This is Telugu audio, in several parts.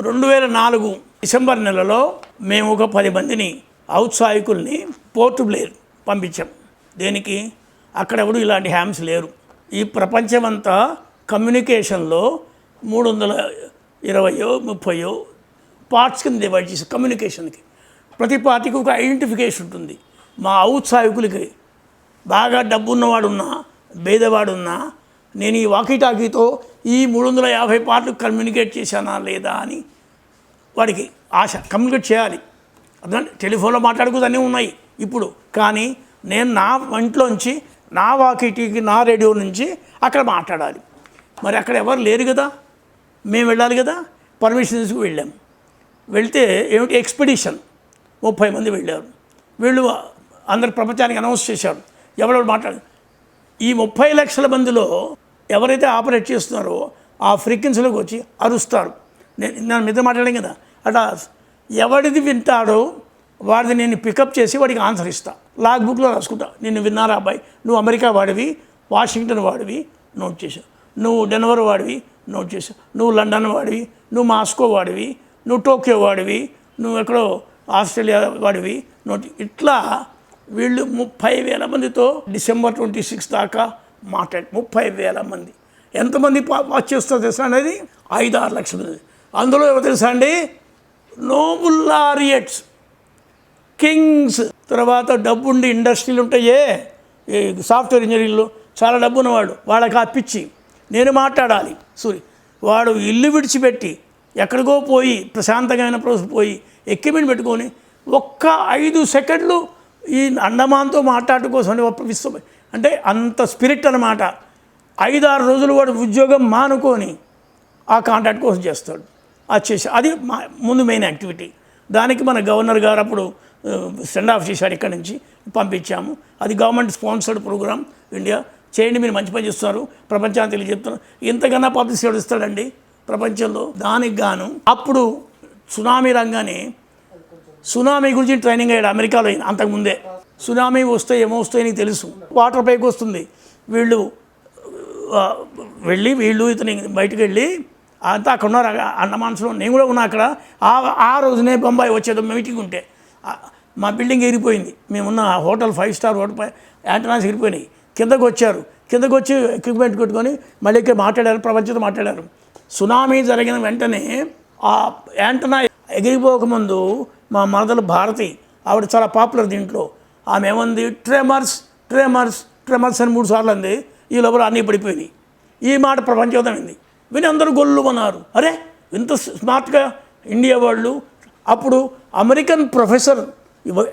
రెండు వేల నాలుగు డిసెంబర్ నెలలో మేము ఒక పది మందిని ఔత్సాహికుల్ని పోర్ట్ బ్లేర్ పంపించాం. దేనికి? అక్కడ ఎవడు ఇలాంటి హ్యామ్స్ లేరు. ఈ ప్రపంచమంతా కమ్యూనికేషన్లో మూడు వందల ఇరవయో ముప్పయో పార్ట్స్ కింద డివైడ్ చేసి కమ్యూనికేషన్కి. ప్రతి పార్టీకి ఒక ఐడెంటిఫికేషన్ ఉంటుంది. మా ఔత్సాహికులకి బాగా డబ్బున్నవాడున్నా భేదవాడున్నా నేను ఈ వాకీటాకీతో ఈ మూడు వందల యాభై పార్ట్లు కమ్యూనికేట్ చేశానా లేదా అని వాడికి ఆశ కమ్యూనికేట్ చేయాలి. అర్థం టెలిఫోన్లో మాట్లాడుకోదన్నీ ఉన్నాయి ఇప్పుడు. కానీ నేను నా ఇంట్లోంచి నా వాకిటీకి నా రేడియో నుంచి అక్కడ మాట్లాడాలి. మరి అక్కడ ఎవరు లేరు కదా? మేము వెళ్ళాలి కదా? పర్మిషన్ తీసుకు వెళ్ళాం. వెళ్తే ఏమిటి? ఎక్స్పెడిషన్. ముప్పై మంది వెళ్ళారు. వీళ్ళు అందరు ప్రపంచానికి అనౌన్స్ చేశారు. ఎవరెవరు మాట్లాడు ఈ ముప్పై లక్షల మందిలో ఎవరైతే ఆపరేట్ చేస్తున్నారో ఆ ఫ్రీక్వెన్సీలోకి వచ్చి అరుస్తారు. నేను నేను మీద మాట్లాడాను కదా? అట ఎవడిది వింటాడో వాడిది నేను పికప్ చేసి వాడికి ఆన్సర్ ఇస్తా. లాగ్ బుక్లో రాసుకుంటా. నిన్ను విన్నారా అబ్బాయి? నువ్వు అమెరికా వాడివి వాషింగ్టన్ వాడివి నోట్ చేశావు నువ్వు డెన్వర్ వాడివి నోట్ చేశావు నువ్వు లండన్ వాడివి నువ్వు మాస్కో వాడివి నువ్వు టోక్యో వాడివి నువ్వు ఎక్కడో ఆస్ట్రేలియా వాడివి నోట్ ఇట్లా వీళ్ళు ముప్పై వేల మందితో డిసెంబర్ ట్వంటీ సిక్స్ దాకా మాట్లాడి ముప్పై వేల మంది. ఎంతమంది పా- వాచ్ చేస్తారు తెలుసా అనేది? ఐదు ఆరు లక్షల మంది. అందులో ఎవరు తెలుసా అండి? Nobel laureates kings. తర్వాత డబ్బుండి ఇండస్ట్రీలు ఉంటాయే సాఫ్ట్వేర్ ఇంజనీర్లు చాలా డబ్బు ఉన్నవాడు వాళ్ళకి అప్పించి నేను మాట్లాడాలి. సూరి. వాడు ఇల్లు విడిచిపెట్టి ఎక్కడికో పోయి ప్రశాంతంగా రోజు పోయి ఎక్విప్మెంట్ పెట్టుకొని ఒక్క ఐదు సెకండ్లు ఈ అండమాన్తో మాట్లాడటం కోసం ఒక విశ్వ. అంటే అంత స్పిరిట్ అనమాట ఐదారు రోజులు వాడు ఉద్యోగం మానుకొని ఆ కాంట్రాక్ట్ కోసం చేస్తాడు. అది చేసి అది మా ముందు మెయిన్ యాక్టివిటీ దానికి మన గవర్నర్ గారు అప్పుడు సెండ్ ఆఫ్ చేశాడు ఇక్కడ నుంచి పంపించాము. అది గవర్నమెంట్ స్పాన్సర్డ్ ప్రోగ్రామ్ ఇండియా చేయండి మీరు మంచి పని చేస్తున్నారు. ప్రపంచానికి తెలియజెప్తున్నారు ఇంతకన్నా పబ్లిసిటీ ఇస్తాడండి ప్రపంచంలో? దానికి గాను అప్పుడు సునామీ రంగానే సునామీ గురించి ట్రైనింగ్ అయ్యాడు అమెరికాలో అయిన అంతకుముందే సునామీ వస్తే ఏమో వస్తాయి నీకు తెలుసు. వాటర్ పైకి వస్తుంది. వీళ్ళు వెళ్ళి వీళ్ళు ఇతని బయటకు వెళ్ళి అంతా అక్కడ ఉన్నారు. అన్న మనసులో నేను కూడా ఉన్నా అక్కడ. ఆ ఆ రోజునే బొంబాయి వచ్చేది మీటింగ్ ఉంటే. మా బిల్డింగ్ ఎగిరిపోయింది మేమున్న hotel five star hotel antennas ఎగిరిపోయినాయి కిందకు వచ్చారు. కిందకు వచ్చి ఎక్విప్మెంట్ కొట్టుకొని మళ్ళీ ఇక్కడ మాట్లాడారు ప్రపంచంతో మాట్లాడారు. సునామీ జరిగిన వెంటనే ఆ యాంటనా ఎగిరిపోకముందు మా మరదలు భారతి ఆవిడ చాలా పాపులర్ దీంట్లో. ఆమె ఏమంది? ట్రెమర్స్ ట్రెమర్స్ ట్రెమర్స్ అని మూడు సార్లు అంది. ఈ లోపల అన్నీ పడిపోయినాయి. ఈ మాట ప్రపంచమైంది విని అందరూ గొల్లుమన్నారు. అరే ఇంత స్మార్ట్గా ఇండియా వాళ్ళు అప్పుడు American professor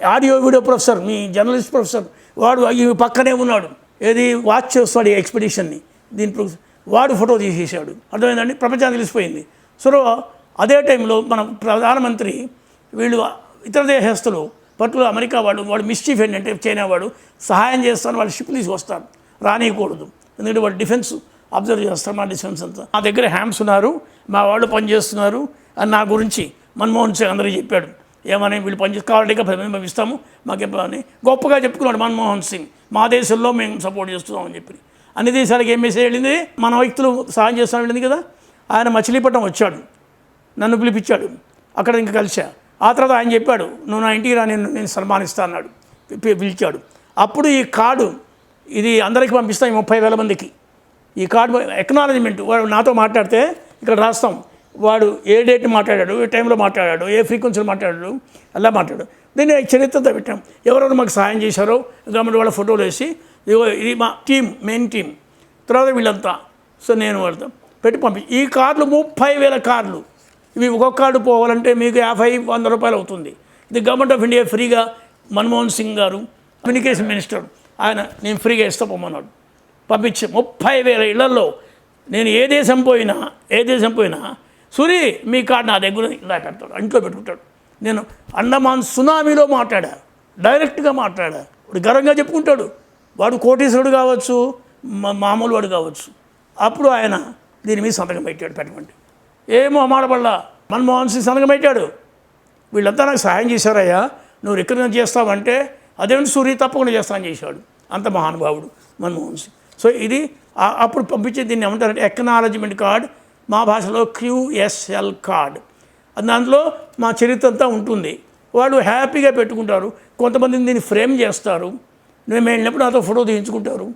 audio video professor మీ జర్నలిస్ట్ ప్రొఫెసర్ వాడు ఈ పక్కనే ఉన్నాడు. ఏది వాచ్ చేస్తాడు ఈ ఎక్స్పెడిషన్ని. దీని వాడు ఫోటో తీసేసాడు అర్థమైందండి? ప్రపంచం తెలిసిపోయింది. సో అదే టైంలో మన ప్రధానమంత్రి వీళ్ళు ఇతర దేశస్తులు పర్టికులర్ అమెరికా వాళ్ళు వాడు మిస్చీఫ్ ఏంటంటే చైనా వాడు సహాయం చేస్తాను వాళ్ళు షిప్ తీసి వస్తారు రానియకూడదు. ఎందుకంటే వాడు డిఫెన్స్ అబ్జర్వ్ చేస్తారు మా డిఫెన్స్ అంతా. మా దగ్గర హ్యామ్స్ ఉన్నారు మా వాళ్ళు పనిచేస్తున్నారు అని నా గురించి మన్మోహన్ సింగ్ అందరూ చెప్పాడు. ఏమని వీళ్ళు పనిచేసి కావాలంటే పది మంది పంపిస్తాము మాకు అని గొప్పగా చెప్పుకున్నాడు మన్మోహన్ సింగ్. మా దేశంలో మేము సపోర్ట్ చేస్తున్నామని చెప్పి. అన్ని దేశాలకు ఏం మెసేజ్ వెళ్ళింది? మన వ్యక్తులు సహాయం చేస్తాం వెళ్ళింది కదా? ఆయన మచిలీపట్నం వచ్చాడు. నన్ను పిలిపించాడు. అక్కడ ఇంకా కలిసా ఆ తర్వాత ఆయన చెప్పాడు నువ్వు నా ఇంటికి రా నేను నేను సన్మానిస్తా అన్నాడు. పిలిచాడు. అప్పుడు ఈ కార్డు ఇది అందరికీ పంపిస్తాం ఈ ముప్పై వేల మందికి. ఈ కార్డు ఎక్నాలజ్మెంట్ వాడు నాతో మాట్లాడితే ఇక్కడ రాస్తాం. వాడు ఏ డేట్ మాట్లాడాడు ఏ టైంలో మాట్లాడాడు ఏ ఫ్రీక్వెన్సీలో మాట్లాడాడు అలా మాట్లాడాడు దీన్ని చరిత్రతో పెట్టాం. ఎవరెవరు మాకు సహాయం చేశారో గవర్నమెంట్ వాళ్ళ ఫోటోలు వేసి ఇది మా టీం మెయిన్ టీం తర్వాత వీళ్ళంతా. సో నేను వాడతాం పెట్టి పంపి ఈ కార్లు ముప్పై వేల కార్లు ఇవి ఒక్కొక్క కార్డు పోవాలంటే మీకు యాభై వంద రూపాయలు అవుతుంది. ఇది గవర్నమెంట్ ఆఫ్ ఇండియా ఫ్రీగా మన్మోహన్ సింగ్ గారు కమ్యూనికేషన్ మినిస్టర్ ఆయన నేను ఫ్రీగా ఇస్తా పొమ్మన్నాడు పంపించి ముప్పై వేల ఇళ్ళలో నేను ఏ దేశం పోయినా ఏ దేశం పోయినా సూరి మీ కార్డు నా దగ్గర ఇలా పెడతాడు ఇంట్లో పెట్టుకుంటాడు. నేను అండమాన్ సునామీలో మాట్లాడా డైరెక్ట్గా మాట్లాడా వాడు గర్వంగా చెప్పుకుంటాడు. వాడు కోటీశ్వరుడు కావచ్చు మా- మామూలు వాడు కావచ్చు. అప్పుడు ఆయన దీని మీద సంతకం పెట్టాడు పెట్టమంటే ఏమో మాడబల్లా మన్మోహన్ సింగ్ సంతకం పెట్టాడు. వీళ్ళంతా నాకు సహాయం చేశారయ్యా. నువ్వు రికగ్నైజ్ చేస్తావంటే అదేమిటి సూర్య తప్పకుండా చేస్తానని చేశాడు. అంత మహానుభావుడు మన్మోహన్ సింగ్. సో ఇది అప్పుడు పంపించే దీన్ని ఏమంటారంటే ఎక్నాలజ్మెంట్ కార్డ్ మా భాషలో క్యూఎస్ఎల్ కార్డ్ దాంట్లో మా చరిత్ర అంతా ఉంటుంది. వాళ్ళు హ్యాపీగా పెట్టుకుంటారు. కొంతమంది దీన్ని ఫ్రేమ్ చేస్తారు. మేము వెళ్ళినప్పుడు నాతో ఫోటో తీయించుకుంటారు.